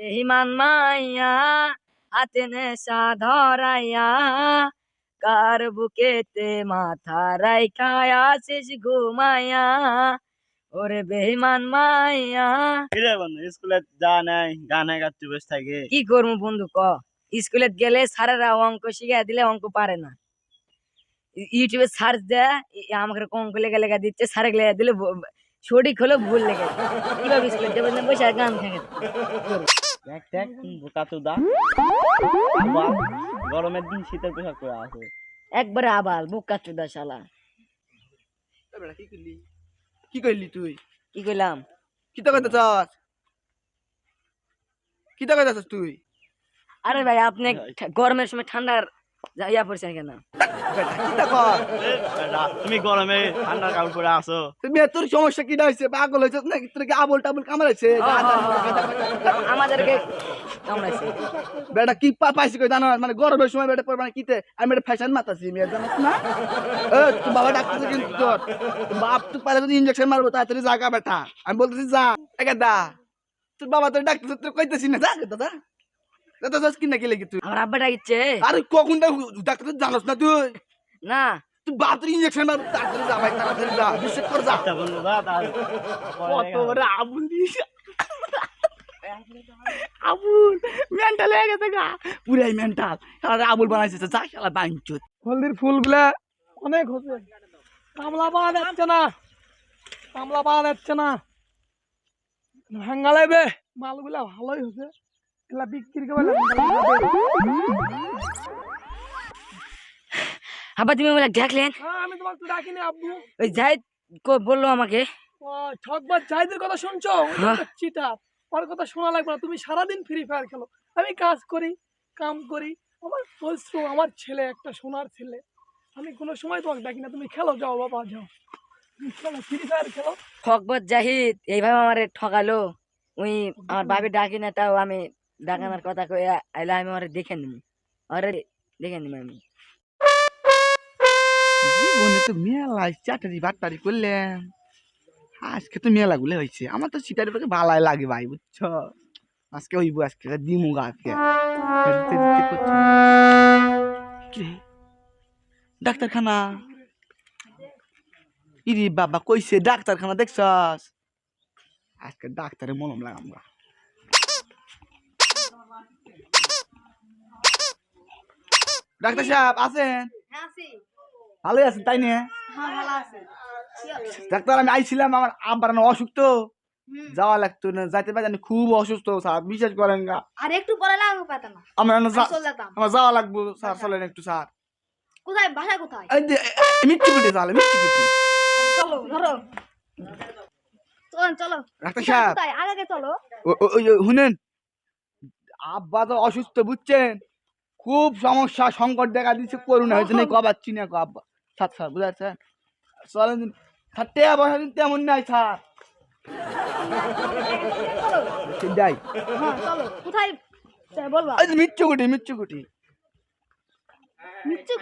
বেহিমান মাইয়া হাতে নেশা ধরাইয়া কার বুকেতে মাথা রাইখা আসিস ঘুমাইয়া ওরে বেহিমান মাইয়া কিরে বন্ধু স্কুলে যা নাই গানে গাচ্ছি বসে থাকে কি করবো বন্ধু ক স্কুলে গেলে স্যারেরা অঙ্ক শিখা দিলে অঙ্ক পারে না ই- ইউটিউবে সার্চ দেয় ই- আমাকে অঙ্ক লেখা লেখা দিচ্ছে স্যারে লেখা দিলে ভ- সঠিক হলো ভুল লেখা কিভাবে স্কুলে যাবে না বসে আর গান খেয়ে দেখ দেখ আবার গরমের দিন শীতের পোশাক পরে আছে। একবারে আবাল বুকা চুদা শালা। কি করলি? কি করলি তুই? কি কইলাম কি তো চাস কি তো তুই? আরে ভাই আপনি গরমের সময় ঠান্ডার ইয়া পড়ছেন কেন বেটা, কি তো কর? এ, বেটা, তুমি গরমে ঠান্ডার কাপড় পরে আসো তুমি তোর সমস্যা কি হয়েছে? পাগল হয়েছিস নাকি তোর কি আবল টাবল কামড়াইছে? আমাদেরকে কামড়াইছে। বেটা কি পা পাইছি কই জানো? মানে গরমের সময় বেটা পর মানে কিতে? আমি এটা ফ্যাশন মাতাছি মেয়ে জানাস না? এ তুই বাবা ডাক্তার কিন্তু তোর। বাপ তো পারে যদি ইনজেকশন মারবো তাড়াতাড়ি জাগা বেটা। আমি বলতেছি যা একা দা। তোর বাবা তোর ডাক্তার তোর কইতেছি না যা দাদা। দাদা যাস কি কি লেগে তুই? আমার আব্বাটা ইচ্ছে আরে কখন ডাক্তার জানোস না তুই? না। তুই বাপ তোর ইনজেকশন তাড়াতাড়ি যা ভাই তাড়াতাড়ি যা বিশ্বাস কর যা। আচ্ছা কত বড় আবুল মেন্টাল হয়ে গেছে গা। পুরাই মেন্টাল আর আবুল বানাইছে যা শালা বাঞ্চুত হলদির ফুলগুলা অনেক হচ্ছে। কামলা পাওয়া যাচ্ছে না। কামলা পাওয়া যাচ্ছে না। ভাঙ্গা লাগবে। মালগুলা ভালোই হচ্ছে। বিক্রি করে আব্বা তুমি বলে হ্যাঁ আমি তোমাকে তো ডাকিনি আব্বু। ওই কো- বলল আমাকে। ও, ঠকবাজ জাহিদের কথা শুনছো? হ্যাঁ। চিটার ওর কথা শোনা লাগবে না। তুমি সারাদিন ফ্রি ফায়ার খেলো। আমি কাজ করি কাম করি। আমার পরিশ্রম আমার ছেলে একটা সোনার ছেলে। আমি কোনো সময় তোমাকে ডাকি না তুমি খেলো যাও বাবা যাও। ফ্রি ফায়ার খেলো। ঠকবত জাহিদ এইভাবে আমারে ঠকালো। ওই আমার বাবি ডাকি না তাও আমি ডাকানোর কথা কই আইলে আমি ওরে দেখে নিবি ওরে দেখে নিবি আমি। জীবনে তো মেলা চাটারি বাটপারি করলাম আজকে তো মেলা গুলো হয়েছে আমার তো শিকারি পাখি ভালাই লাগে ভাই বুঝছ? আজকে হইব আজকে দিমু আজকে। ডাক্তারখানা? ইরি বাবা কইছে ডাক্তারখানা দেখছস? আজকে ডাক্তারে মলম লাগাম গা ডাক্তার সাহেব আছেন? ভালোই আছেন তাই নিয়ে? ডাক্তার আমি আইছিলাম আমার আব্বার অসুখ তো যাওয়া লাগতো না যাইতে পারি খুব অসুস্থ স্যার বিশ্বাস করেন গা আর একটু পরে লাগবে পাতা আমার না আমার যাওয়া লাগবো স্যার চলেন একটু স্যার। কোথায় কোথায়? এই যে, এ- এ- মিষ্টি কুটি তাহলে মিষ্টি কুটি চলো ধরো। চলো চলো। ডাক্তার সাহেব। আগে চলো। শুনেন। আব্বা তো অসুস্থ বুঝছেন? খুব সমস্যা সংকট দেখা দিচ্ছে করুণা হয়েছে। না কবার না গো আব্বা স্যার স্যার বুঝাচ্ছেন চলেন টেয়া বসা তেমন নাই স্যার যাই। হ্যাঁ কোথায়? বলবা। এই যে মিচ্ছু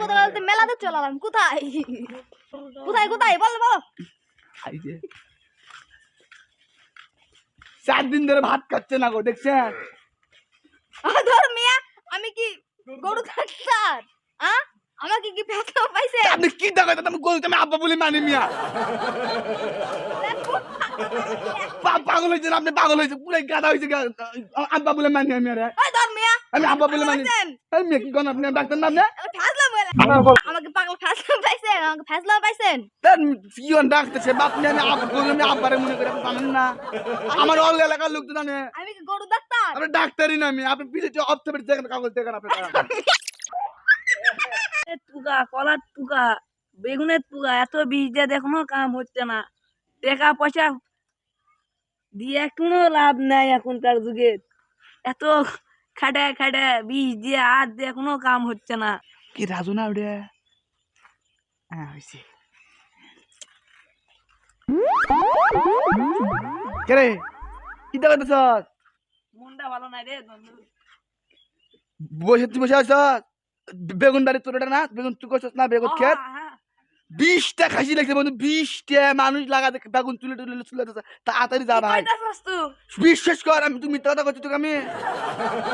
কোথায় বলতে মেলাতে চলালাম কোথায়? কোথায় কোথায়? বলো বলো। চার দিন ধরে ভাত খাচ্ছে না গো দেখছেন? ধর মিয়া আমি কি গরু ডাক্তার হ্যাঁ আমাকে কি ফেসলা পাইছে আপনি কি দেখা আমি গলতে আমি আব্বা বলে মানি মিয়া। পাগল হয়েছেন আপনি পাগল হয়েছে পুরো গাদা হয়েছে আব্বা বলে মানি আমি মিয়া আমি আব্বা বলে মানি? এই মেয়ে কি কোন আপনি? ডাক্তার নাম না আমাকে পাগল ফেসলা পাইছেন আমাকে ফেসলা পাইছেন। কোন ডাক্তার সে বাপ নিয়ে আমি আব্বা বলে আমি আব্বারে মনে করে আপনি জানেন না। আমার অল এলাকার লোক তো জানে। আমি কি গরু ডাক্তার? আপনি ডাক্তারই না আমি আপনি পিছিয়ে অর্থোপেডিক দেখেন কাগজ দেখেন আপনি। তুকা কলার তুকা বেগুনের তুকা এত বীজ দিয়ে দেখুন কাম হচ্ছে না। টাকা পয়সা দিয়ে কোনো লাভ নাই এখনকার যুগে। এত খাটে খাটে বীজ দিয়ে আর দিয়ে কোনো কাম হচ্ছে না। কি রাজু না ওটা হ্যাঁ হয়েছে কে কি দেখা মনটা ভালো নাই রে বসে তুই বসে আছ বেগুন বাড়ি তোর না বেগুন তুই করছিস না বেগুন খেত। বিশটা খাসি লাগছে বন্ধু বিশটা মানুষ লাগাতে বেগুন তুলে তুলে তুলে তাড়াতাড়ি যা ভাই। বিশ্বাস কর আমি তুই মিথ্যা কথা করছি তোকে আমি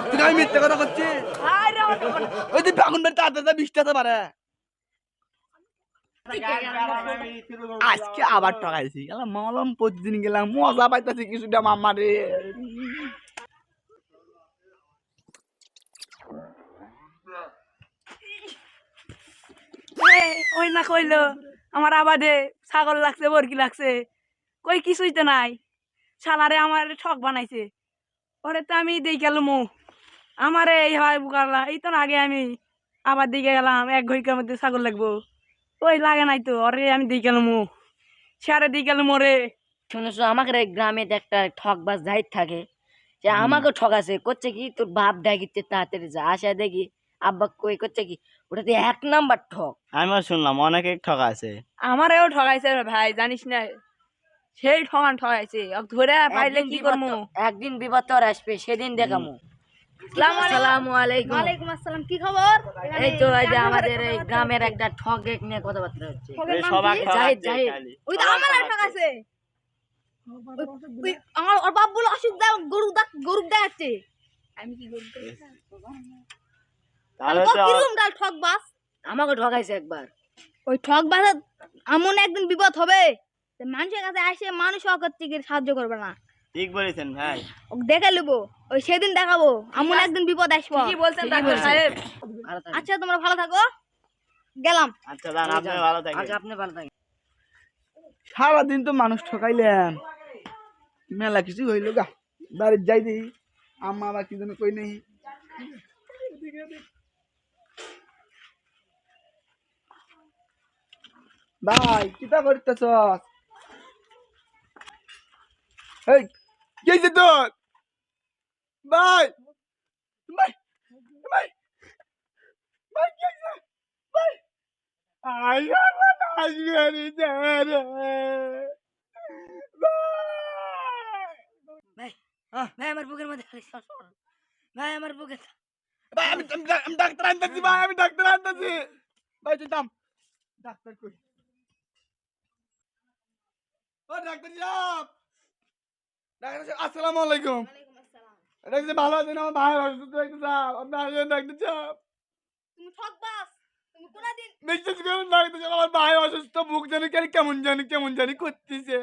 তোকে আমি মিথ্যা কথা করছি ওই তুই বেগুন বাড়ি তাড়াতাড়ি বিশটা তো পারে আজকে আবার ঠকাইছি। গেলাম মলম প্রতিদিন গেলাম মজা পাইতেছি কিছুটা মামা ওই না কইলো আমার আবাদে ছাগল লাগছে বরকি লাগছে। কই কিছুই তো নাই। শালারে আমার ঠক বানাইছে। ওরে তো আমি দেই গেলাম আমারে এই হয় বুকালা। এই তো আগে আমি আবার দিকে গেলাম এক ঘড়িকার মধ্যে ছাগল লাগবো। ওই লাগে নাই তো ওরে আমি দিয়ে গেলাম সে আরে দিয়ে গেলাম ওরে। শুনেছো আমাকে গ্রামে তো একটা ঠকবাজ যাইত থাকে। যে আমাকে ঠকাছে করছে কি তোর বাপ ডাকিতে তাড়াতাড়ি যা আসা দেখি। আব্বা কই করছে কি? ওটা তো এক নাম্বার ঠক। আমিও শুনলাম অনেকে ঠকা আছে। আমারেও ঠকাইছে ভাই জানিস না? সেই ঠগান ঠকাইছে। ধরে পাইলে কি করব একদিন বিপদ তোর আসবে সেদিন দেখামো। আসসালামু আলাইকুম। ওয়ালাইকুম আসসালাম কি খবর? এই তো এই যে আমাদের এই গ্রামের একটা ঠক নিয়ে কথাবার্তা হচ্ছে। সবাই জাহিদ, জাহিদ। ওই তো আমার ঠকাছে ওই আমার ওর বাপ বলে অসুখ দা গরু দা গরু দেখাচ্ছে আমি কি গরু তাহলে তো কীরকম ডাল ঠক আমাকে ঠকাইছে একবার। ওই ঠক বাস এমন একদিন বিপদ হবে যে মানুষের কাছে আসে মানুষ করতে গিয়ে সাহায্য করবে না। ঠিক বলেছেন ভাই। দেখে নেব ওই সেদিন দেখাবো এমন একদিন বিপদ আসব। কি বলছেন ডাক্তার সাহেব। আচ্ছা তোমরা ভালো থাকো। গেলাম। আচ্ছা যান আপনি ভালো থাকেন। আচ্ছা আপনি ভালো থাকেন। সারাদিন তো মানুষ ঠকাইলাম মেলা কিছু হইল গা। বাড়ির যাই দিই। আম্মা কি জন্য কই নেই। ভাই কিতা করতেছ এই হইছে তোর? ভাই ভাই ভাই ভাই হইছে? ভাই আই আমার নাচগারি রে। ভাই ভাই আমার বুকের মধ্যে খালি। ভাই আমার বুকে ভাই আমি আমি ডাক- আমি ডাক্তার আনতেছি ভাই আমি ডাক্তার আনতেছি। ভাই দাম ডাক্তার কই? ও ডাক্তার সাহেব। ডাক্তার সাহেব আসসালামু আলাইকুম। ডাক্তার ভালো আছেন? আমার ভাই অসুস্থ একটু সাহেব আপনি আসেন ডাক্তার সাহেব। তুমি ঠক তুমি কোনদিন বিশ্বাস করুন ডাক্তার সাহেব আমার ভাই অসুস্থ বুক জানি কেন কেমন জানি কেমন জানি করতেছে।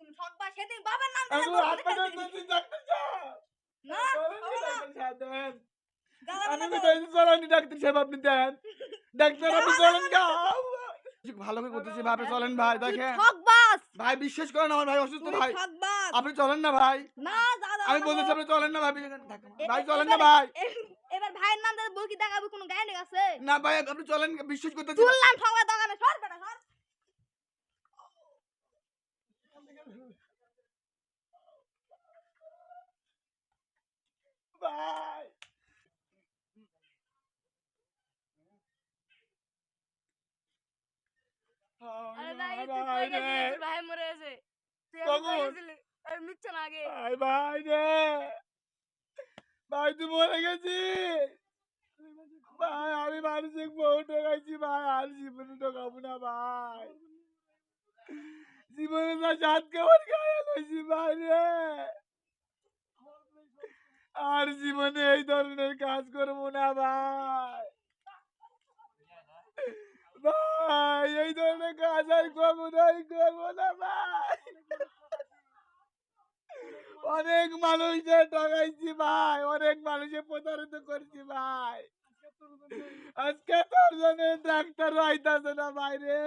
তুমি সেদিন বাবার নাম ধরে ডাক্তার সাহেব। না আমি তো। ডাক্তার সাহেব আপনি দেন। ডাক্তার আপনি চলেন গা। ভালো করে করতেছি আপনি চলেন ভাই দেখেন। ভাই বিশ্বাস করেন আমার ভাই অসুস্থ ভাই। আপনি চলেন না ভাই। না দাদা আমি বলতেছি আপনি চলেন না ভাই চলেন না ভাই। এবার ভাইয়ের নাম বলকি দেখাবে কোনো গায়ে আছে? না ভাই আপনি চলেন বিশ্বাস করতেছি তুললাম ঠকা দোকানে সর বেটা সর। ভাই। আরে ভাই ভাই, তুই কই গেছিলি? তোর ভাই মরে গেছে তুই কই গেছিলি? আরে মিথ্যা না আগে ভাই ভাই রে ভাই তুই মরে গেছিস ভাই আমি মানসিক বউ ঠকাইছি ভাই আর জীবনে ঠকাবো না ভাই জীবনে না সাত কেমন গায়ে লইছি ভাই রে আর জীবনে এই ধরনের কাজ করব না ভাই ভাই, এই ধরনের কাজ আর কখনোই করব না, ভাই। অনেক মানুষের ঠকাইছি, ভাই, অনেক মানুষের প্রতারিত করছি, ভাই। আজকে তোর জন্য ডাক্তার আইতাছে না, ভাই, রে।